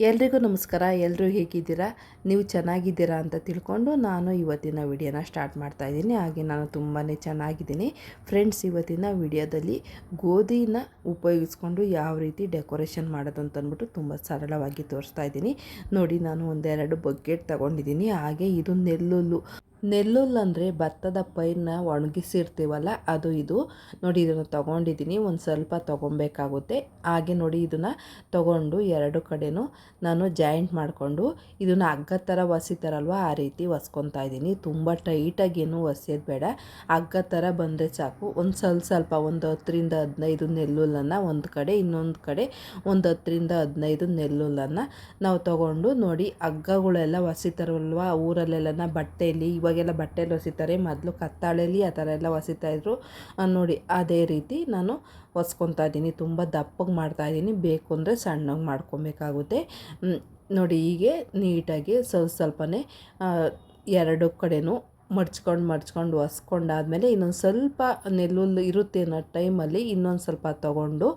ಎಲ್ರಿಗೂ ನಮಸ್ಕಾರ ಎಲ್ಲರೂ ಹೇಗಿದ್ದೀರಾ? ನೀವು ಚೆನ್ನಾಗಿದ್ದೀರಾ ಅಂತ ತಿಳ್ಕೊಂಡು ನಾನು ಇವತ್ತಿನ ವಿಡಿಯೋನ ಸ್ಟಾರ್ಟ್ ಮಾಡ್ತಾ ಇದ್ದೀನಿ. ಹಾಗೆ ನಾನು ತುಂಬಾ ಚೆನ್ನಾಗಿದ್ದೀನಿ. ಫ್ರೆಂಡ್ಸ್, ಇವತ್ತಿನ ವಿಡಿಯೋದಲ್ಲಿ ಗೋಧಿನ ಉಪಯೋಗಿಸ್ಕೊಂಡು ಯಾವ ರೀತಿ ಡೆಕೋರೇಷನ್ ಮಾಡೋದು ಅಂತ ಅಂದ್ಬಿಟ್ಟು ತುಂಬ ಸರಳವಾಗಿ ತೋರಿಸ್ತಾ ಇದ್ದೀನಿ. ನೋಡಿ, ನಾನು ಒಂದೆರಡು ಬಕೆಟ್ ತಗೊಂಡಿದ್ದೀನಿ. ಹಾಗೆ ಇದು ನೆಲ್ಲುಲ್ಲು. ನೆಲ್ಲುಲ್ಲು ಅಂದರೆ ಭತ್ತದ ಪೈರನ್ನ ಒಣಗಿಸಿರ್ತೀವಲ್ಲ, ಅದು ಇದು. ನೋಡಿ, ಇದನ್ನು ತೊಗೊಂಡಿದ್ದೀನಿ ಒಂದು ಸ್ವಲ್ಪ ತೊಗೊಬೇಕಾಗುತ್ತೆ. ಹಾಗೆ ನೋಡಿ, ಇದನ್ನು ತೊಗೊಂಡು ಎರಡು ಕಡೆನೂ ನಾನು ಜಾಯಿಂಟ್ ಮಾಡಿಕೊಂಡು, ಇದನ್ನು ಹಗ್ಗ ಥರ ಒಸಿತಾರಲ್ವ, ಆ ರೀತಿ ಒಸ್ಕೊತಾ ಇದ್ದೀನಿ ತುಂಬ ಟೈಟಾಗಿ ಏನೂ ಒಸೆಯೋದು ಬೇಡ. ಹಗ್ಗ ಥರ ಬಂದರೆ ಸಾಕು. ಒಂದು ಸ್ವಲ್ಪ ಸ್ವಲ್ಪ ಒಂದು ಹತ್ತರಿಂದ ಹದಿನೈದು ನೆಲ್ಲುಲ್ಲನ್ನು ಒಂದು ಕಡೆ, ಇನ್ನೊಂದು ಕಡೆ ಒಂದು ಹತ್ತರಿಂದ ಹದಿನೈದು ನೆಲ್ಲುಲ್ಲನ್ನು ನಾವು ತೊಗೊಂಡು ನೋಡಿ, ಹಗ್ಗಗಳೆಲ್ಲ ಒಸಿತಾರಲ್ವ ಊರಲ್ಲೆಲ್ಲ ಬಟ್ಟೆಯಲ್ಲಿ ಇವಾಗೆಲ್ಲ ಬಟ್ಟೆಲಿ ಹೊಸಿತಾರೆ ಮೊದಲು ಕತ್ತಾಳೆಯಲ್ಲಿ ಆ ಥರ ಎಲ್ಲ ಹೊಸಿತಾಯಿದ್ರು ನೋಡಿ, ಅದೇ ರೀತಿ ನಾನು ಹೊಸ್ಕೊತಾ ಇದ್ದೀನಿ, ತುಂಬ ದಪ್ಪಗೆ ಮಾಡ್ತಾಯಿದ್ದೀನಿ ಬೇಕು ಅಂದರೆ ಸಣ್ಣಗೆ ಮಾಡ್ಕೊಬೇಕಾಗುತ್ತೆ. ನೋಡಿ, ಹೀಗೆ ನೀಟಾಗಿ ಸ್ವಲ್ಪ ಸ್ವಲ್ಪನೇ ಎರಡು ಕಡೆನೂ ಮಡ್ಚ್ಕೊಂಡು ಮಡ್ಚ್ಕೊಂಡು ಒಸ್ಕೊಂಡಾದಮೇಲೆ ಇನ್ನೊಂದು ಸ್ವಲ್ಪ ನೆಲ್ಲುಲ್ಲು ಇರುತ್ತೆ ಅನ್ನೋ ಟೈಮಲ್ಲಿ ಇನ್ನೊಂದು ಸ್ವಲ್ಪ ತೊಗೊಂಡು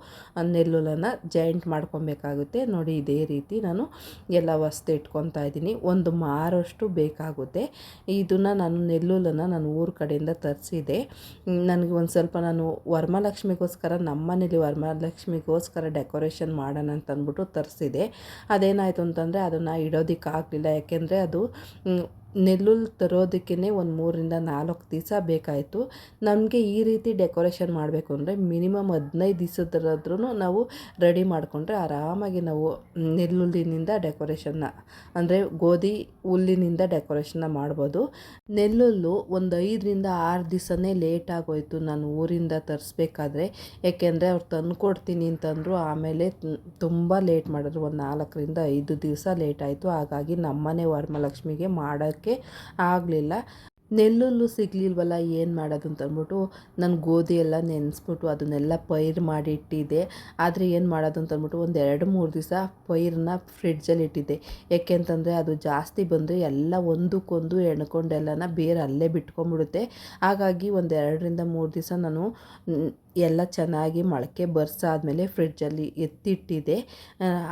ನೆಲ್ಲುಲನ್ನು ಜಾಯಿಂಟ್ ಮಾಡ್ಕೊಬೇಕಾಗುತ್ತೆ. ನೋಡಿ ಇದೇ ರೀತಿ ನಾನು ಎಲ್ಲ ವಸ್ತು ಇಟ್ಕೊತಾ ಇದ್ದೀನಿ. ಒಂದು ಮಾರಷ್ಟು ಬೇಕಾಗುತ್ತೆ. ಇದನ್ನು ನಾನು ನೆಲ್ಲುಲನ್ನು ನಾನು ಊರ ಕಡೆಯಿಂದ ತರಿಸಿದೆ. ನನಗೆ ಒಂದು ಸ್ವಲ್ಪ ನಾನು ವರಮಹಾಲಕ್ಷ್ಮಿಗೋಸ್ಕರ ನಮ್ಮ ಮನೇಲಿ ವರಮಹಾಲಕ್ಷ್ಮಿಗೋಸ್ಕರ ಡೆಕೋರೇಷನ್ ಮಾಡೋಣ ಅಂತ ಅಂದ್ಬಿಟ್ಟು ತರಿಸಿದೆ. ಅದೇನಾಯಿತು ಅಂತಂದರೆ ಅದನ್ನು ಇಡೋದಕ್ಕಾಗಲಿಲ್ಲ. ಯಾಕೆಂದರೆ ಅದು ನೆಲ್ಲುಲ್ಲು ತರೋದಕ್ಕೇ ಒಂದು ಮೂರರಿಂದ ನಾಲ್ಕು ದಿವಸ ಬೇಕಾಯಿತು. ನಮಗೆ ಈ ರೀತಿ ಡೆಕೋರೇಷನ್ ಮಾಡಬೇಕು ಅಂದರೆ ಮಿನಿಮಮ್ ಹದಿನೈದು ದಿವಸದ್ರಾದ್ರೂ ನಾವು ರೆಡಿ ಮಾಡಿಕೊಂಡ್ರೆ ಆರಾಮಾಗಿ ನಾವು ನೆಲ್ಲುಲ್ಲಿನಿಂದ ಡೆಕೋರೇಷನ್ನ ಅಂದರೆ ಗೋಧಿ ಹುಲ್ಲಿನಿಂದ ಡೆಕೋರೇಷನ್ನ ಮಾಡ್ಬೋದು. ನೆಲ್ಲುಲ್ಲು ಒಂದು ಐದರಿಂದ ಆರು ದಿವಸನೇ ಲೇಟ್ ಆಗೋಯ್ತು ನಾನು ಊರಿಂದ ತರಿಸ್ಬೇಕಾದ್ರೆ. ಯಾಕೆಂದರೆ ಅವ್ರು ತಂದು ಕೊಡ್ತೀನಿ ಅಂತಂದರು ಆಮೇಲೆ ತುಂಬ ಲೇಟ್ ಮಾಡಿದ್ರು. ಒಂದು ನಾಲ್ಕರಿಂದ ಐದು ದಿವಸ ಲೇಟ್ ಆಯಿತು. ಹಾಗಾಗಿ ನಮ್ಮನೆ ವರಮಹಾಲಕ್ಷ್ಮಿಗೆ ಮಾಡೋಕ್ಕೆ ಆಗಲಿಲ್ಲ. ನೆಲ್ಲುಲ್ಲು ಸಿಗಲಿಲ್ವಲ್ಲ, ಏನು ಮಾಡೋದು ಅಂತ ಅಂದ್ಬಿಟ್ಟು ನಾನು ಗೋಧಿ ಎಲ್ಲ ನೆನೆಸ್ಬಿಟ್ಟು ಅದನ್ನೆಲ್ಲ ಪೈರು ಮಾಡಿ ಇಟ್ಟಿದ್ದೆ. ಆದರೆ ಏನು ಮಾಡೋದು ಅಂತ ಅಂದ್ಬಿಟ್ಟು ಒಂದು ಎರಡು ಮೂರು ದಿವಸ ಪೈರನ್ನ ಫ್ರಿಡ್ಜಲ್ಲಿ ಇಟ್ಟಿದ್ದೆ. ಯಾಕೆ ಅಂತಂದರೆ ಅದು ಜಾಸ್ತಿ ಬಂದರೆ ಎಲ್ಲ ಒಂದಕ್ಕೊಂದು ಎಣ್ಕೊಂಡೆಲ್ಲನ ಬೇರೆ ಅಲ್ಲೇ ಬಿಟ್ಕೊಂಡ್ಬಿಡುತ್ತೆ. ಹಾಗಾಗಿ ಒಂದು ಎರಡರಿಂದ ಮೂರು ದಿವಸ ನಾನು ಎಲ್ಲ ಚೆನ್ನಾಗಿ ಮೊಳಕೆ ಬರ್ಸಾದ್ಮೇಲೆ ಫ್ರಿಡ್ಜಲ್ಲಿ ಎತ್ತಿಟ್ಟಿದ್ದೆ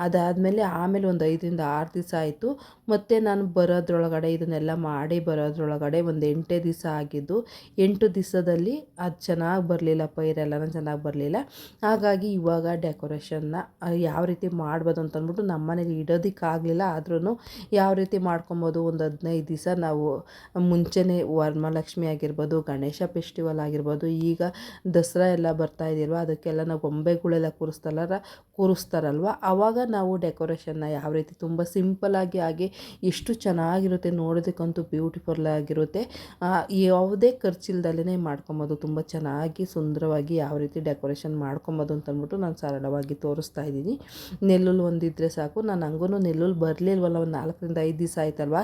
ಅದಾದಮೇಲೆ ಆಮೇಲೆ ಒಂದು ಐದರಿಂದ ಆರು ದಿವಸ ಆಯಿತು. ಮತ್ತು ನಾನು ಬರೋದ್ರೊಳಗಡೆ ಇದನ್ನೆಲ್ಲ ಮಾಡಿ ಬರೋದ್ರೊಳಗಡೆ ಒಂದು ಎಂಟೇ ದಿವಸ ಆಗಿದ್ದು, ಎಂಟು ದಿವಸದಲ್ಲಿ ಅದು ಚೆನ್ನಾಗಿ ಬರಲಿಲ್ಲ, ಪೈರೆಲ್ಲನೂ ಚೆನ್ನಾಗಿ ಬರಲಿಲ್ಲ. ಹಾಗಾಗಿ ಇವಾಗ ಡೆಕೋರೇಷನ್ನ ಯಾವ ರೀತಿ ಮಾಡ್ಬೋದು ಅಂತಂದ್ಬಿಟ್ಟು ನಮ್ಮನೇಲಿ ನಮ್ಮ ಮನೇಲಿ ಇಡೋದಕ್ಕಾಗಲಿಲ್ಲ. ಆದ್ರೂ ಯಾವ ರೀತಿ ಮಾಡ್ಕೊಬೋದು, ಒಂದು ಹದಿನೈದು ದಿವಸ ನಾವು ಮುಂಚೆನೇ ವರಮಹಾಲಕ್ಷ್ಮಿ ಆಗಿರ್ಬೋದು, ಗಣೇಶ ಫೆಸ್ಟಿವಲ್ ಆಗಿರ್ಬೋದು, ಈಗ ದಸರಾ ಎಲ್ಲ ಬರ್ತಾ ಇದೆಯಲ್ವ? ಅದಕ್ಕೆಲ್ಲ ನಾವು ಗೊಂಬೆಗಳೆಲ್ಲ ಕೂರಿಸ್ತಾರಲ್ಲ ಕೂರಿಸ್ತಾರಲ್ವ? ಆವಾಗ ನಾವು ಡೆಕೋರೇಷನ್ನ ಯಾವ ರೀತಿ ತುಂಬ ಸಿಂಪಲಾಗಿ ಆಗಿ ಎಷ್ಟು ಚೆನ್ನಾಗಿರುತ್ತೆ, ನೋಡೋದಕ್ಕಂತೂ ಬ್ಯೂಟಿಫುಲ್ ಆಗಿರುತ್ತೆ. ಯಾವುದೇ ಖರ್ಚಿಲ್ದಲೇ ಮಾಡ್ಕೊಬೋದು. ತುಂಬ ಚೆನ್ನಾಗಿ ಸುಂದರವಾಗಿ ಯಾವ ರೀತಿ ಡೆಕೋರೇಷನ್ ಮಾಡ್ಕೊಬೋದು ಅಂತ ಅಂದ್ಬಿಟ್ಟು ನಾನು ಸರಳವಾಗಿ ತೋರಿಸ್ತಾ ಇದ್ದೀನಿ. ನೆಲ್ಲುಲ್ ಒಂದಿದ್ರೆ ಸಾಕು. ನಾನು ಹಂಗೂ ನೆಲ್ಲುಲ್ ಬರಲಿಲ್ವಲ್ಲ, ಒಂದು ನಾಲ್ಕರಿಂದ ಐದು ದಿವಸ ಆಯ್ತಲ್ವ?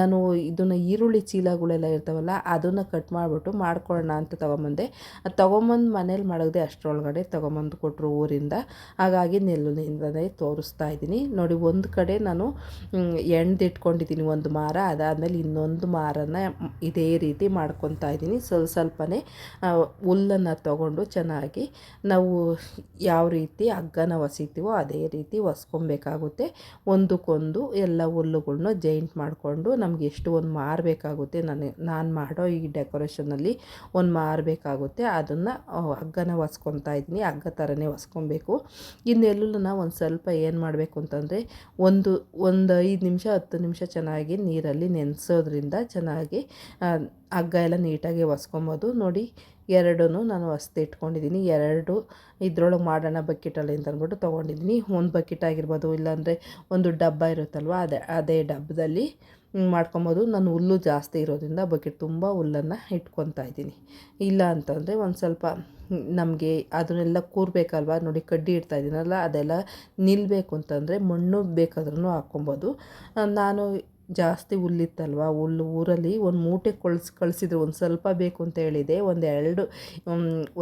ನಾನು ಇದನ್ನು ಈರುಳ್ಳಿ ಚೀಲಗಳೆಲ್ಲ ಇರ್ತಾವಲ್ಲ, ಅದನ್ನು ಕಟ್ ಮಾಡಿಬಿಟ್ಟು ಮಾಡ್ಕೊಳ್ಳೋಣ ಅಂತ ತೊಗೊಂಬಂದೆ. ಅದು ತೊಗೊಂಬಂದು ಮನೇಲಿ ಮಾಡೋದೇ ಅಷ್ಟರೊಳಗಡೆ ತೊಗೊಂಬಂದು ಕೊಟ್ಟರು ಊರಿಂದ. ಹಾಗಾಗಿ ನೆಲ್ಲುಲಿಂದಲೇ ತೋರಿಸ್ತಾ ಇದ್ದೀನಿ. ನೋಡಿ, ಒಂದು ಕಡೆ ನಾನು ಎಣ್ದಿಟ್ಕೊಂಡಿದ್ದೀನಿ ಒಂದು ಮಾರ. ಅದಾದಮೇಲೆ ಇನ್ನೊಂದು ಮಾರನ ಇದೇ ರೀತಿ ಮಾಡ್ಕೊತಾ ಇದ್ದೀನಿ. ಸ್ವಲ್ಪ ಸ್ವಲ್ಪನೇ ಹುಲ್ಲನ್ನು ತೊಗೊಂಡು ಚೆನ್ನಾಗಿ ನಾವು ಯಾವ ರೀತಿ ಹಗ್ಗನ ಒಸಿತೀವೋ ಅದೇ ರೀತಿ ಒಸ್ಕೊಬೇಕಾಗುತ್ತೆ. ಒಂದಕ್ಕೊಂದು ಎಲ್ಲ ಹುಲ್ಲುಗಳ್ನ ಜೈಂಟ್ ಮಾಡಿಕೊಂಡು ನಮಗೆ ಎಷ್ಟು ಒಂದು ಮಾರಬೇಕಾಗುತ್ತೆ ನನಗೆ ನಾನು ಮಾಡೋ ಈ ಡೆಕೋರೇಷನಲ್ಲಿ ಒಂದು ಮಾರಬೇಕಾಗುತ್ತೆ ಅದನ್ನು ಹಗ್ಗನ ಒಸ್ಕೊತಾ ಇದ್ದೀನಿ, ಹಗ್ಗ ಥರನೇ ಒಸ್ಕೊಬೇಕು ಇನ್ನೆಲ್ಲೂ ಒಂದು ಸ್ವಲ್ಪ ಏನು ಮಾಡಬೇಕು ಅಂತಂದರೆ ಒಂದು ಒಂದು ಐದು ನಿಮಿಷ, ಹತ್ತು ನಿಮಿಷ ಚೆನ್ನಾಗಿ ನೀರಲ್ಲಿ ನೆನೆಸೋದ್ರಿಂದ ಚೆನ್ನಾಗಿ ಹಗ್ಗ ಎಲ್ಲ ನೀಟಾಗಿ ಒಸ್ಕೊಬೋದು ನೋಡಿ ಎರಡೂ ನಾನು ಹೊಸ್ದು ಇಟ್ಕೊಂಡಿದ್ದೀನಿ. ಎರಡು ಇದ್ರೊಳಗೆ ಮಾಡೋಣ ಬಕೆಟಲ್ಲಿ ಅಂತ ಅಂದ್ಬಿಟ್ಟು ತೊಗೊಂಡಿದ್ದೀನಿ. ಒಂದು ಬಕೆಟ್ ಆಗಿರ್ಬೋದು, ಇಲ್ಲಾಂದರೆ ಒಂದು ಡಬ್ಬ ಇರುತ್ತಲ್ವ, ಅದೇ ಅದೇ ಡಬ್ಬದಲ್ಲಿ ಮಾಡ್ಕೊಬೋದು. ನಾನು ಹುಲ್ಲು ಜಾಸ್ತಿ ಇರೋದ್ರಿಂದ ಬಕೆಟ್ ತುಂಬ ಹುಲ್ಲನ್ನು ಇಟ್ಕೊತಾ ಇದ್ದೀನಿ. ಇಲ್ಲ ಅಂತಂದರೆ ಒಂದು ಸ್ವಲ್ಪ ನಮಗೆ ಅದನ್ನೆಲ್ಲ ಕೂರಬೇಕಲ್ವ, ನೋಡಿ ಕಡ್ಡಿ ಇಡ್ತಾ ಇದ್ದೀನಲ್ಲ, ಅದೆಲ್ಲ ನಿಲ್ಲಬೇಕು ಅಂತಂದರೆ ಮಣ್ಣು ಬೇಕಾದ್ರೂ ಹಾಕ್ಕೊಬೋದು. ನಾನು ಜಾಸ್ತಿ ಹುಲ್ಲಿತ್ತಲ್ವ? ಹುಲ್ಲು ಊರಲ್ಲಿ ಒಂದು ಮೂಟೆ ಕಳ್ಸಿ, ಕಳಿಸಿದ್ರು. ಒಂದು ಸ್ವಲ್ಪ ಬೇಕು ಅಂತ ಹೇಳಿದೆ. ಒಂದೆರಡು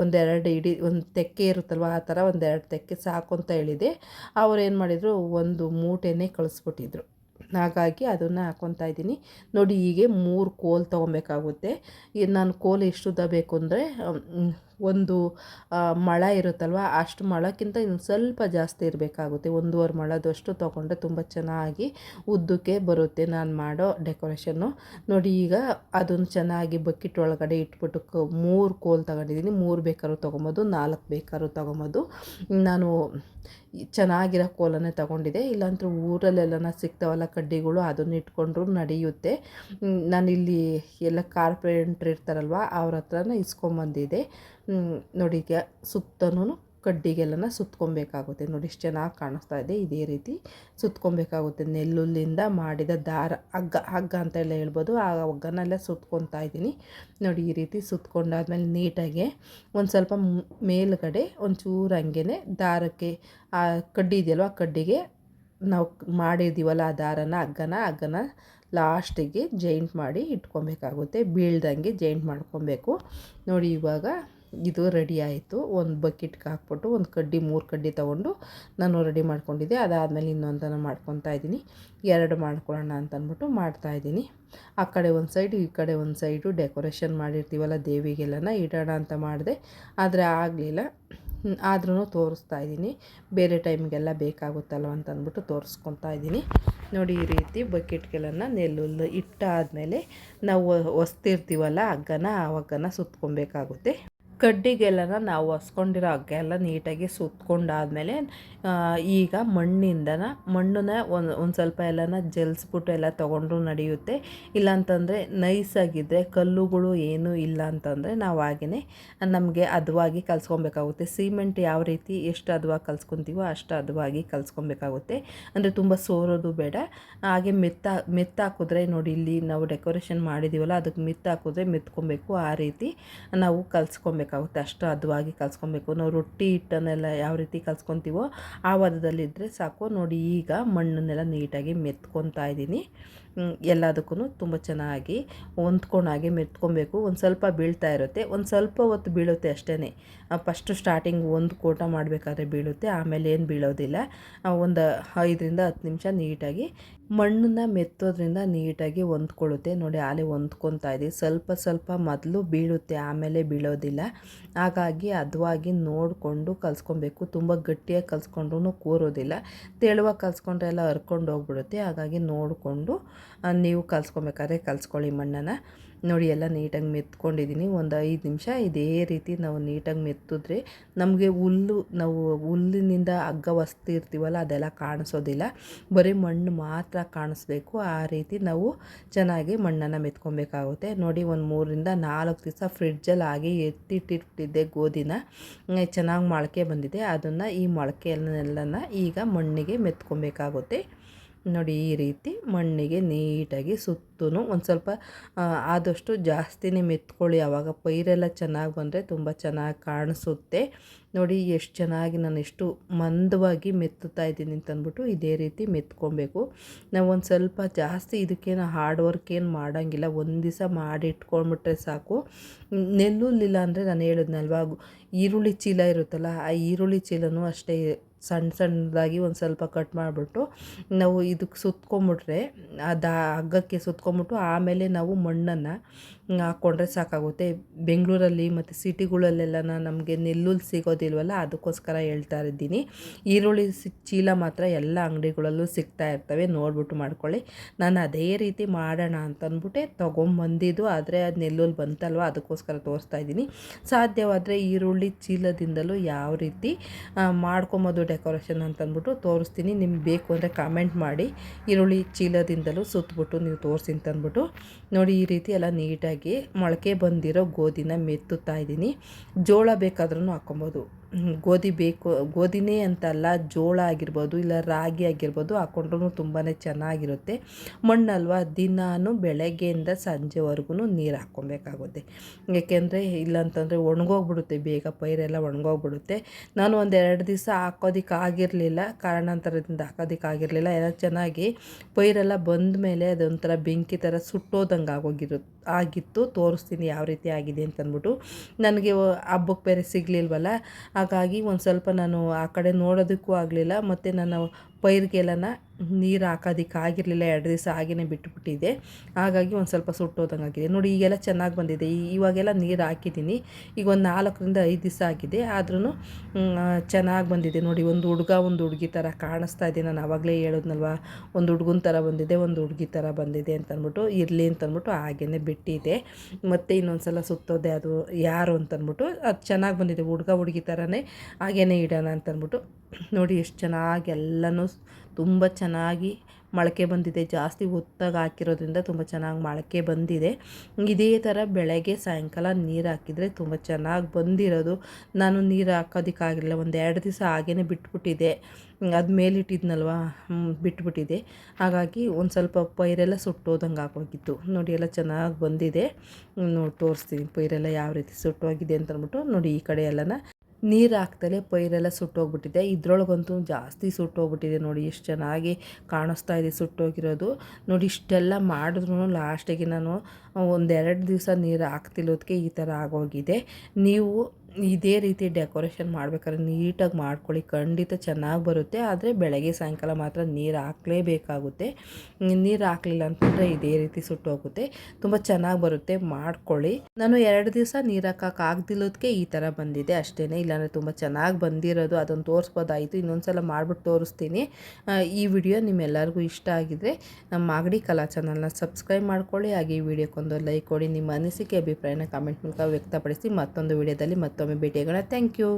ಒಂದೆರಡು ಇಡಿ, ಒಂದು ತೆಕ್ಕೆ ಇರುತ್ತಲ್ವ? ಆ ಥರ ಒಂದೆರಡು ತೆಕ್ಕೆ ಸಾಕು ಅಂತ ಹೇಳಿದೆ. ಅವ್ರು ಏನು ಮಾಡಿದರು? ಒಂದು ಮೂಟೆನೇ ಕಳಿಸ್ಬಿಟ್ಟಿದ್ರು. ಹಾಗಾಗಿ ಅದನ್ನು ಹಾಕೊತಾ ಇದ್ದೀನಿ. ನೋಡಿ, ಹೀಗೆ ಮೂರು ಕೋಲ್ ತೊಗೊಬೇಕಾಗುತ್ತೆ. ನಾನು ಕೋಲ್ ಎಷ್ಟು ಉದ್ದ ಬೇಕು ಅಂದರೆ ಒಂದು ಮಳ ಇರುತ್ತಲ್ವ ಅಷ್ಟು ಮಳಕ್ಕಿಂತ ಇನ್ನು ಸ್ವಲ್ಪ ಜಾಸ್ತಿ ಇರಬೇಕಾಗುತ್ತೆ. ಒಂದೂವರೆ ಮೊಳದಷ್ಟು ತೊಗೊಂಡ್ರೆ ತುಂಬ ಚೆನ್ನಾಗಿ ಉದ್ದಕ್ಕೆ ಬರುತ್ತೆ. ನಾನು ಮಾಡೋ ಡೆಕೋರೇಷನ್ನು. ನೋಡಿ ಈಗ ಅದನ್ನು ಚೆನ್ನಾಗಿ ಬಕೆಟ್ ಒಳಗಡೆ ಇಟ್ಬಿಟ್ಟು ಕ ಮೂರು ಕೋಲ್ ತಗೊಂಡಿದ್ದೀನಿ. ಮೂರು ಬೇಕಾದ್ರೂ ತೊಗೊಬೋದು ನಾಲ್ಕು ಬೇಕಾದ್ರೂ ತೊಗೊಬೋದು. ನಾನು ಚೆನ್ನಾಗಿರೋ ಕೋಲನ್ನೇ ತಗೊಂಡಿದ್ದೆ. ಇಲ್ಲಾಂದ್ರೆ ಊರಲ್ಲೆಲ್ಲನ ಸಿಗ್ತಾವಲ್ಲ ಕಡ್ಡಿಗಳು ಅದನ್ನು ಇಟ್ಕೊಂಡ್ರು ನಡೆಯುತ್ತೆ. ನಾನಿಲ್ಲಿ ಎಲ್ಲ ಕಾರ್ಪೆಂಟ್ರ್ ಇರ್ತಾರಲ್ವ ಅವ್ರ ಹತ್ರನೇ ಇಸ್ಕೊಂಬಂದಿದ್ದೆ. ಮ್, ನೋಡಿ ಸುತ್ತನೂ ಕಡ್ಡಿಗೆಲ್ಲನ ಸುತ್ಕೊಬೇಕಾಗುತ್ತೆ. ನೋಡಿ ಇಷ್ಟು ಚೆನ್ನಾಗಿ ಕಾಣಿಸ್ತಾ ಇದೆ, ಇದೇ ರೀತಿ ಸುತ್ಕೊಬೇಕಾಗುತ್ತೆ. ನೆಲ್ಲುಲ್ಲಿಂದ ಮಾಡಿದ ದಾರ, ಹಗ್ಗ ಹಗ್ಗ ಅಂತ ಎಲ್ಲ ಹೇಳ್ಬೋದು. ಆ ಹಗ್ಗನೆಲ್ಲ ಸುತ್ಕೊತಾ ಇದ್ದೀನಿ. ನೋಡಿ ಈ ರೀತಿ ಸುತ್ಕೊಂಡಾದ್ಮೇಲೆ ನೀಟಾಗಿ ಒಂದು ಸ್ವಲ್ಪ ಮೇಲುಗಡೆ ಮೇಲ್ಗಡೆ ಒಂಚೂರು ಹಂಗೆ ದಾರಕ್ಕೆ, ಆ ಕಡ್ಡಿ ಇದೆಯಲ್ವ, ಆ ಕಡ್ಡಿಗೆ ನಾವು ಮಾಡಿದ್ದೀವಲ್ಲ ಆ ದಾರನ, ಹಗ್ಗನ ಹಗ್ಗನ ಲಾಸ್ಟಿಗೆ ಜೈಂಟ್ ಮಾಡಿ ಇಟ್ಕೊಬೇಕಾಗುತ್ತೆ. ಬೀಳ್ದಂಗೆ ಜೈಂಟ್ ಮಾಡ್ಕೊಬೇಕು. ನೋಡಿ ಇವಾಗ ಇದು ರೆಡಿ ಆಯಿತು. ಒಂದು ಬಕೆಟ್ಗೆ ಹಾಕ್ಬಿಟ್ಟು, ಒಂದು ಕಡ್ಡಿ, ಮೂರು ಕಡ್ಡಿ ತೊಗೊಂಡು ನಾನು ರೆಡಿ ಮಾಡ್ಕೊಂಡಿದ್ದೆ. ಅದಾದಮೇಲೆ ಇನ್ನೊಂದನ್ನು ಮಾಡ್ಕೊತಾ ಇದ್ದೀನಿ. ಎರಡು ಮಾಡ್ಕೊಳ್ಳೋಣ ಅಂತಂದ್ಬಿಟ್ಟು ಮಾಡ್ತಾಯಿದ್ದೀನಿ ಆ ಕಡೆ ಒಂದು ಸೈಡು, ಈ ಕಡೆ ಒಂದು ಸೈಡು ಡೆಕೋರೇಷನ್ ಮಾಡಿರ್ತೀವಲ್ಲ, ದೇವಿಗೆಲ್ಲನ ಇಡೋಣ ಅಂತ ಮಾಡಿದೆ. ಆದರೆ ಆಗಲಿಲ್ಲ. ಆದ್ರೂ ತೋರಿಸ್ತಾ ಇದ್ದೀನಿ. ಬೇರೆ ಟೈಮ್ಗೆಲ್ಲ ಬೇಕಾಗುತ್ತಲ್ಲ ಅಂತ ಅಂದ್ಬಿಟ್ಟು ತೋರಿಸ್ಕೊತಾ ಇದ್ದೀನಿ. ನೋಡಿ, ಈ ರೀತಿ ಬಕೆಟ್ಗಳನ್ನು ನೆಲ್ಲುಲ್ಲು ಇಟ್ಟಾದಮೇಲೆ ನಾವು ಹೊಸ್ತಿರ್ತೀವಲ್ಲ ಹಗ್ಗನ ಆ ಹಗ್ಗನ ಸುತ್ಕೊಬೇಕಾಗುತ್ತೆ. ಕಡ್ಡಿಗೆಲ್ಲನ ನಾವು ಹೊಸ್ಕೊಂಡಿರೋ ಹಗ್ಗ ಎಲ್ಲ ನೀಟಾಗಿ ಸುತ್ಕೊಂಡಾದ್ಮೇಲೆ ಈಗ ಮಣ್ಣಿಂದನ, ಮಣ್ಣನ್ನ ಒಂದು ಒಂದು ಸ್ವಲ್ಪ ಎಲ್ಲನ ಜಲ್ಸ್ಬಿಟ್ಟು ಎಲ್ಲ ತೊಗೊಂಡ್ರು ನಡೆಯುತ್ತೆ. ಇಲ್ಲಾಂತಂದರೆ ನೈಸಾಗಿದ್ದರೆ ಕಲ್ಲುಗಳು ಏನೂ ಇಲ್ಲ ಅಂತಂದರೆ ನಾವು ಹಾಗೆಯೇ ನಮಗೆ ಹದವಾಗಿ ಕಲ್ಸ್ಕೊಬೇಕಾಗುತ್ತೆ. ಸಿಮೆಂಟ್ ಯಾವ ರೀತಿ ಎಷ್ಟು ಹದವಾಗಿ ಕಲ್ಸ್ಕೊತೀವೋ ಅಷ್ಟು ಹದವಾಗಿ ಕಲ್ಸ್ಕೊಬೇಕಾಗುತ್ತೆ. ಅಂದರೆ ತುಂಬ ಸೋರೋದು ಬೇಡ. ಹಾಗೆ ಮೆತ್ತ ಮೆತ್ತಾಕಿದ್ರೆ ನೋಡಿ ಇಲ್ಲಿ ನಾವು ಡೆಕೋರೇಷನ್ ಮಾಡಿದ್ದೀವಲ್ಲ ಅದಕ್ಕೆ ಮೆತ್ತಾಕಿದ್ರೆ ಮೆತ್ಕೊಬೇಕು. ಆ ರೀತಿ ನಾವು ಕಲ್ಸ್ಕೊಬೇಕಾಗುತ್ತೆ. ಅಷ್ಟು ಹದವಾಗಿ ಕಲ್ಸ್ಕೊಬೇಕು. ನಾವು ರೊಟ್ಟಿ ಹಿಟ್ಟನ್ನೆಲ್ಲ ಯಾವ ರೀತಿ ಕಲ್ಸ್ಕೊತೀವೋ ಆ ಹದದಲ್ಲಿದ್ದರೆ ಸಾಕು. ನೋಡಿ ಈಗ ಮಣ್ಣನ್ನೆಲ್ಲ ನೀಟಾಗಿ ಮೆತ್ಕೊತಾ ಇದ್ದೀನಿ. ಎಲ್ಲದಕ್ಕೂ ತುಂಬ ಚೆನ್ನಾಗಿ ಹೊಂದ್ಕೊಂಡಾಗೆ ಮೆತ್ಕೊಬೇಕು. ಒಂದು ಸ್ವಲ್ಪ ಬೀಳ್ತಾ ಇರುತ್ತೆ. ಒಂದು ಸ್ವಲ್ಪ ಹೊತ್ತು ಬೀಳುತ್ತೆ ಅಷ್ಟೇ ಫಸ್ಟು ಸ್ಟಾರ್ಟಿಂಗ್ ಒಂದು ಕೋಟ ಮಾಡಬೇಕಾದ್ರೆ ಬೀಳುತ್ತೆ. ಆಮೇಲೆ ಏನು ಬೀಳೋದಿಲ್ಲ. ಒಂದು ಐದರಿಂದ ಹತ್ತು ನಿಮಿಷ ನೀಟಾಗಿ ಮಣ್ಣನ್ನ ಮೆತ್ತೋದ್ರಿಂದ ನೀಟಾಗಿ ಹೊಂದ್ಕೊಳ್ಳುತ್ತೆ. ನೋಡಿ, ಆಲೆ ಹೊಂದ್ಕೊತಾ ಇದೆ. ಸ್ವಲ್ಪ ಸ್ವಲ್ಪ ಮೊದಲು ಬೀಳುತ್ತೆ, ಆಮೇಲೆ ಬೀಳೋದಿಲ್ಲ. ಹಾಗಾಗಿ ಹದವಾಗಿ ನೋಡಿಕೊಂಡು ಕಲ್ಸ್ಕೊಬೇಕು. ತುಂಬ ಗಟ್ಟಿಯಾಗಿ ಕಲ್ಸ್ಕೊಂಡ್ರೂ ಕೂರೋದಿಲ್ಲ. ತೆಳುವಾಗಿ ಕಲ್ಸ್ಕೊಂಡ್ರೆ ಎಲ್ಲ ಹರ್ಕೊಂಡು ಹೋಗ್ಬಿಡುತ್ತೆ. ಹಾಗಾಗಿ ನೋಡಿಕೊಂಡು ನೀವು ಕಲ್ಸ್ಕೊಬೇಕಾದ್ರೆ ಕಲ್ಸ್ಕೊಳ್ಳಿ ಮಣ್ಣನ್ನು. ನೋಡಿ, ಎಲ್ಲ ನೀಟಾಗಿ ಮೆತ್ಕೊಂಡಿದ್ದೀನಿ. ಒಂದು ಐದು ನಿಮಿಷ ಇದೇ ರೀತಿ ನಾವು ನೀಟಾಗಿ ಮೆತ್ತಿದ್ರೆ ನಮಗೆ ಹುಲ್ಲು, ನಾವು ಹುಲ್ಲಿನಿಂದ ಹಗ್ಗ ಹೊಸ್ತಿರ್ತೀವಲ್ಲ ಅದೆಲ್ಲ ಕಾಣಿಸೋದಿಲ್ಲ. ಬರೀ ಮಣ್ಣು ಮಾತ್ರ ಕಾಣಿಸ್ಬೇಕು. ಆ ರೀತಿ ನಾವು ಚೆನ್ನಾಗಿ ಮಣ್ಣನ್ನು ಮೆತ್ಕೊಬೇಕಾಗುತ್ತೆ. ನೋಡಿ, ಒಂದು ಮೂರರಿಂದ ನಾಲ್ಕು ದಿವಸ ಫ್ರಿಡ್ಜಲ್ಲಿ ಹಾಗೆ ಎತ್ತಿಟ್ಟಿಟ್ಟಿದ್ದೆ ಗೋಧಿನ. ಚೆನ್ನಾಗಿ ಮೊಳಕೆ ಬಂದಿದೆ. ಅದನ್ನು ಈ ಮೊಳಕೆಯನ್ನೆಲ್ಲನ ಈಗ ಮಣ್ಣಿಗೆ ಮೆತ್ಕೊಬೇಕಾಗುತ್ತೆ. ನೋಡಿ ಈ ರೀತಿ ಮಣ್ಣಿಗೆ ನೀಟಾಗಿ ಸುತ್ತೂ ಒಂದು ಸ್ವಲ್ಪ ಆದಷ್ಟು ಜಾಸ್ತಿನೇ ಮೆತ್ಕೊಳ್ಳಿ. ಆವಾಗ ಪೈರೆಲ್ಲ ಚೆನ್ನಾಗಿ ಬಂದರೆ ತುಂಬ ಚೆನ್ನಾಗಿ ಕಾಣಿಸುತ್ತೆ. ನೋಡಿ ಎಷ್ಟು ಚೆನ್ನಾಗಿ ನಾನು ಎಷ್ಟು ಮಂದವಾಗಿ ಮೆತ್ತುತ್ತಾ ಇದ್ದೀನಿ ಅಂತಂದ್ಬಿಟ್ಟು ಇದೇ ರೀತಿ ಮೆತ್ಕೊಬೇಕು. ನಾವು ಒಂದು ಸ್ವಲ್ಪ ಜಾಸ್ತಿ ಇದಕ್ಕೇನು ಹಾರ್ಡ್ ವರ್ಕ್ ಏನು ಮಾಡೋಂಗಿಲ್ಲ. ಒಂದು ದಿವಸ ಮಾಡಿ ಇಟ್ಕೊಂಡ್ಬಿಟ್ರೆ ಸಾಕು. ನೆಲ್ಲುಲ್ಲಿಲ್ಲ ಅಂದರೆ ನಾನು ಹೇಳಿದ್ನಲ್ವಾ ಈರುಳ್ಳಿ ಚೀಲ ಇರುತ್ತಲ್ಲ, ಆ ಈರುಳ್ಳಿ ಚೀಲನೂ ಅಷ್ಟೇ ಸಣ್ಣ ಸಣ್ಣದಾಗಿ ಒಂದು ಸ್ವಲ್ಪ ಕಟ್ ಮಾಡಿಬಿಟ್ಟು ನಾವು ಇದಕ್ಕೆ ಸುತ್ಕೊಂಬಿಟ್ರೆ ಅದು ಹಗ್ಗಕ್ಕೆ ಸುತ್ಕೊಂಬಿಟ್ಟು ಆಮೇಲೆ ನಾವು ಮಣ್ಣನ್ನು ಹಾಕ್ಕೊಂಡ್ರೆ ಸಾಕಾಗುತ್ತೆ. ಬೆಂಗಳೂರಲ್ಲಿ ಮತ್ತು ಸಿಟಿಗಳಲ್ಲೆಲ್ಲ ನಮಗೆ ನೆಲ್ಲುಲ್ಲಿ ಸಿಗೋದಿಲ್ವಲ್ಲ, ಅದಕ್ಕೋಸ್ಕರ ಹೇಳ್ತಾ ಇದ್ದೀನಿ. ಈರುಳ್ಳಿ ಚೀಲ ಮಾತ್ರ ಎಲ್ಲ ಅಂಗಡಿಗಳಲ್ಲೂ ಸಿಗ್ತಾ ಇರ್ತವೆ, ನೋಡ್ಬಿಟ್ಟು ಮಾಡ್ಕೊಳ್ಳಿ. ನಾನು ಅದೇ ರೀತಿ ಮಾಡೋಣ ಅಂತ ಅಂದ್ಬಿಟ್ಟೆ ತೊಗೊಂಬಂದಿದ್ದು, ಆದರೆ ಅದು ನೆಲ್ಲುಲ್ಲಿ ಬಂತಲ್ವ, ಅದಕ್ಕೋಸ್ಕರ ತೋರಿಸ್ತಾ ಇದ್ದೀನಿ. ಸಾಧ್ಯವಾದರೆ ಈರುಳ್ಳಿ ಚೀಲದಿಂದಲೂ ಯಾವ ರೀತಿ ಮಾಡ್ಕೊಬೋದು ಡೆಕೋರೇಷನ್ ಅಂತಂದ್ಬಿಟ್ಟು ತೋರಿಸ್ತೀನಿ. ನಿಮ್ಗೆ ಬೇಕು ಅಂದರೆ ಕಾಮೆಂಟ್ ಮಾಡಿ. ಈರುಳ್ಳಿ ಚೀಲದಿಂದಲೂ ಸುತ್ತಬಿಟ್ಟು ನೀವು ತೋರಿಸಿ ಅಂತಂದ್ಬಿಟ್ಟು. ನೋಡಿ ಈ ರೀತಿ ಎಲ್ಲ ನೀಟಾಗಿ ಮೊಳಕೆ ಬಂದಿರೋ ಗೋಧಿನ ಮೆತ್ತುತ್ತಾ ಇದ್ದೀನಿ. ಜೋಳ ಬೇಕಾದ್ರೂ ಹಾಕೊಬೋದು ಹ್ಮ್, ಗೋಧಿ ಬೇಕು. ಗೋಧಿನೇ ಅಂತಲ್ಲ, ಜೋಳ ಆಗಿರ್ಬೋದು ಇಲ್ಲ ರಾಗಿ ಆಗಿರ್ಬೋದು ಹಾಕ್ಕೊಂಡ್ರೂ ತುಂಬಾ ಚೆನ್ನಾಗಿರುತ್ತೆ. ಮಣ್ಣಲ್ವಾ, ದಿನಾನು ಬೆಳಗ್ಗೆಯಿಂದ ಸಂಜೆವರೆಗೂ ನೀರು ಹಾಕ್ಕೊಬೇಕಾಗುತ್ತೆ. ಏಕೆಂದರೆ ಇಲ್ಲಾಂತಂದರೆ ಒಣಗೋಗ್ಬಿಡುತ್ತೆ, ಬೇಗ ಪೈರೆಲ್ಲ ಒಣಗೋಗ್ಬಿಡುತ್ತೆ. ನಾನು ಒಂದು ಎರಡು ದಿವಸ ಹಾಕೋದಕ್ಕೆ ಆಗಿರಲಿಲ್ಲ, ಕಾರಣಾಂತರದಿಂದ ಹಾಕೋದಕ್ಕೆ ಆಗಿರಲಿಲ್ಲ. ಎಲ್ಲ ಚೆನ್ನಾಗಿ ಪೈರೆಲ್ಲ ಬಂದ ಮೇಲೆ ಅದೊಂಥರ ಬೆಂಕಿ ಥರ ಸುಟ್ಟೋದಂಗೆ ಆಗೋಗಿರು, ಆಗಿತ್ತು. ತೋರಿಸ್ತೀನಿ ಯಾವ ರೀತಿ ಆಗಿದೆ ಅಂತಂದ್ಬಿಟ್ಟು. ನನಗೆ ಹಬ್ಬಕ್ಕೆ ಬೇರೆ ಸಿಗಲಿಲ್ವಲ್ಲ ಹಾಗಾಗಿ ಒಂದು ಸ್ವಲ್ಪ ನಾನು ಆ ಕಡೆ ನೋಡೋದಕ್ಕೂ ಆಗಲಿಲ್ಲ ಮತ್ತು ನನ್ನ ಪೈರಿಗೆಲ್ಲನ ನೀರು ಹಾಕೋದಕ್ಕೆ ಆಗಿರಲಿಲ್ಲ, ಎರಡು ದಿವಸ ಹಾಗೆಯೇ ಬಿಟ್ಟುಬಿಟ್ಟಿದೆ ಹಾಗಾಗಿ ಒಂದು ಸ್ವಲ್ಪ ಸುಟ್ಟೋದಂಗೆ ಆಗಿದೆ. ನೋಡಿ, ಈಗೆಲ್ಲ ಚೆನ್ನಾಗಿ ಬಂದಿದೆ. ಇವಾಗೆಲ್ಲ ನೀರು ಹಾಕಿದ್ದೀನಿ. ಈಗ ಒಂದು ನಾಲ್ಕರಿಂದ ಐದು ದಿವಸ ಆಗಿದೆ. ಆದ್ರೂ ಚೆನ್ನಾಗಿ ಬಂದಿದೆ. ನೋಡಿ, ಒಂದು ಹುಡುಗ ಒಂದು ಹುಡುಗಿ ಥರ ಕಾಣಿಸ್ತಾ ಇದೆ. ನಾನು ಆವಾಗಲೇ ಹೇಳಿದ್ನಲ್ವ, ಒಂದು ಹುಡುಗನ ಥರ ಬಂದಿದೆ, ಒಂದು ಹುಡುಗಿ ಥರ ಬಂದಿದೆ ಅಂತ ಅಂದ್ಬಿಟ್ಟು ಇರಲಿ ಅಂತಂದ್ಬಿಟ್ಟು ಹಾಗೇ ಬಿಟ್ಟಿದೆ. ಮತ್ತು ಇನ್ನೊಂದು ಸಲ ಸುತ್ತೋದೆ ಅದು ಯಾರು ಅಂತಂದ್ಬಿಟ್ಟು ಅದು ಚೆನ್ನಾಗಿ ಬಂದಿದೆ. ಹುಡುಗ ಹುಡುಗಿ ಥರನೇ ಹಾಗೇ ಇಡೋಣ ಅಂತಂದ್ಬಿಟ್ಟು ನೋಡಿ, ಎಷ್ಟು ಚೆನ್ನಾಗಿ ಎಲ್ಲನೂ ತುಂಬ ಚೆನ್ನಾಗಿ ಮೊಳಕೆ ಬಂದಿದೆ. ಜಾಸ್ತಿ ಒತ್ತಾಗಿ ಹಾಕಿರೋದ್ರಿಂದ ತುಂಬ ಚೆನ್ನಾಗಿ ಮೊಳಕೆ ಬಂದಿದೆ. ಇದೇ ಥರ ಬೆಳಗ್ಗೆ ಸಾಯಂಕಾಲ ನೀರು ಹಾಕಿದರೆ ತುಂಬ ಚೆನ್ನಾಗಿ ಬಂದಿರೋದು. ನಾನು ನೀರು ಹಾಕೋದಕ್ಕಾಗಿಲ್ಲ. ಒಂದು ಎರಡು ದಿವಸ ಹಾಗೇ ಬಿಟ್ಬಿಟ್ಟಿದೆ. ಅದು ಮೇಲಿಟ್ಟಿದ್ನಲ್ವ? ಬಿಟ್ಬಿಟ್ಟಿದೆ. ಹಾಗಾಗಿ ಒಂದು ಸ್ವಲ್ಪ ಪೈರೆಲ್ಲ ಸುಟ್ಟೋದಂಗೆ ಆಗೋಗಿತ್ತು. ನೋಡಿ, ಎಲ್ಲ ಚೆನ್ನಾಗಿ ಬಂದಿದೆ. ನೋಡಿ ತೋರಿಸ್ತೀನಿ ಪೈರೆಲ್ಲ ಯಾವ ರೀತಿ ಸುಟ್ಟೋಗಿದೆ ಅಂತ ಅಂದ್ಬಿಟ್ಟು ನೋಡಿ ಈ ಕಡೆ ಎಲ್ಲನ ನೀರು ಹಾಕ್ತಲೇ ಪೈರೆಲ್ಲ ಸುಟ್ಟೋಗ್ಬಿಟ್ಟಿದೆ. ಇದ್ರೊಳಗಂತೂ ಜಾಸ್ತಿ ಸುಟ್ಟೋಗ್ಬಿಟ್ಟಿದೆ ನೋಡಿ, ಎಷ್ಟು ಚೆನ್ನಾಗಿ ಕಾಣಿಸ್ತಾ ಇದೆ ಸುಟ್ಟೋಗಿರೋದು. ನೋಡಿ, ಇಷ್ಟೆಲ್ಲ ಮಾಡಿದ್ರು ಲಾಸ್ಟಿಗೆ ನಾನು ಒಂದೆರಡು ದಿವಸ ನೀರು ಹಾಕ್ತಿಲ್ಲೋದಕ್ಕೆ ಈ ಥರ ಆಗೋಗಿದೆ. ನೀವು ಇದೇ ರೀತಿ ಡೆಕೋರೇಷನ್ ಮಾಡ್ಬೇಕಾದ್ರೆ ನೀಟಾಗಿ ಮಾಡ್ಕೊಳ್ಳಿ. ಖಂಡಿತ ಚೆನ್ನಾಗಿ ಬರುತ್ತೆ. ಆದರೆ ಬೆಳಗ್ಗೆ ಸಾಯಂಕಾಲ ಮಾತ್ರ ನೀರು ಹಾಕಲೇಬೇಕಾಗುತ್ತೆ. ನೀರು ಹಾಕಲಿಲ್ಲ ಅಂತಂದರೆ ಇದೇ ರೀತಿ ಸುಟ್ಟೋಗುತ್ತೆ ತುಂಬ ಚೆನ್ನಾಗಿ ಬರುತ್ತೆ. ಮಾಡ್ಕೊಳ್ಳಿ. ನಾನು ಎರಡು ದಿವಸ ನೀರು ಹಾಕಕ್ಕೆ ಆಗ್ದಿಲ್ಲೋದಕ್ಕೆ ಈ ಥರ ಬಂದಿದೆ. ಅಷ್ಟೇ ಇಲ್ಲಾಂದರೆ ತುಂಬ ಚೆನ್ನಾಗಿ ಬಂದಿರೋದು. ಅದನ್ನು ತೋರಿಸ್ಬೋದಾಯಿತು. ಇನ್ನೊಂದು ಸಲ ಮಾಡಿಬಿಟ್ಟು ತೋರಿಸ್ತೀನಿ ಈ ವಿಡಿಯೋ ನಿಮ್ಮೆಲ್ಲರಿಗೂ ಇಷ್ಟ ಆಗಿದರೆ ನಮ್ಮ ಮಾಗಡಿ ಕಲಾ ಚಾನಲ್ನ ಸಬ್ಸ್ಕ್ರೈಬ್ ಮಾಡ್ಕೊಳ್ಳಿ. ಹಾಗೆ ಈ ವಿಡಿಯೋಕ್ಕೊಂದು ಲೈಕ್ ಕೊಡಿ. ನಿಮ್ಮ ಅನಿಸಿಕೆ, ಅಭಿಪ್ರಾಯನ ಕಾಮೆಂಟ್ ಮೂಲಕ ವ್ಯಕ್ತಪಡಿಸಿ ಮತ್ತೊಂದು ವಿಡಿಯೋದಲ್ಲಿ ಮತ್ತೊಮ್ಮೆ ಭೇಟಿಯಾಗೋಣ. Thank you.